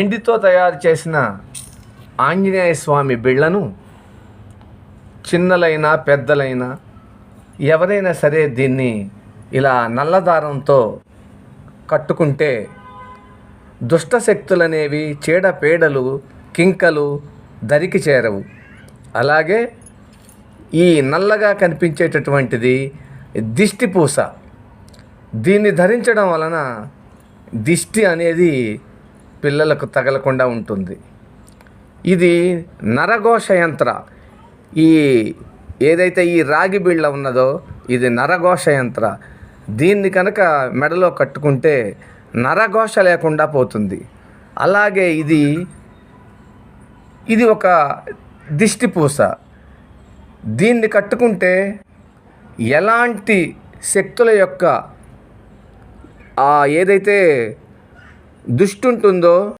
వెండితో తయారు చేసిన ఆంజనేయ స్వామి బిళ్ళను చిన్నలైనా పెద్దలైనా ఎవరైనా సరే దీన్ని ఇలా నల్లదారంతో కట్టుకుంటే దుష్ట శక్తులనేవి చీడపీడలు కింకలు దరికి చేరవు. అలాగే ఈ నల్లగా కనిపించేటటువంటిది దిష్టి పూస దీన్ని ధరించడం వలన దిష్టి అనేది పిల్లలకు తగలకుండా ఉంటుంది. ఇది నరఘోష యంత్ర. ఈ ఏదైతే ఈ రాగి బిళ్ళ ఉన్నదో ఇది నరఘోష యంత్ర. దీన్ని కనుక మెడలో కట్టుకుంటే నరఘోష లేకుండా పోతుంది. అలాగే ఇది ఇది ఒక దిష్టి పూస దీన్ని కట్టుకుంటే ఎలాంటి శక్తుల యొక్క ఏదైతే దుష్టుంటుందో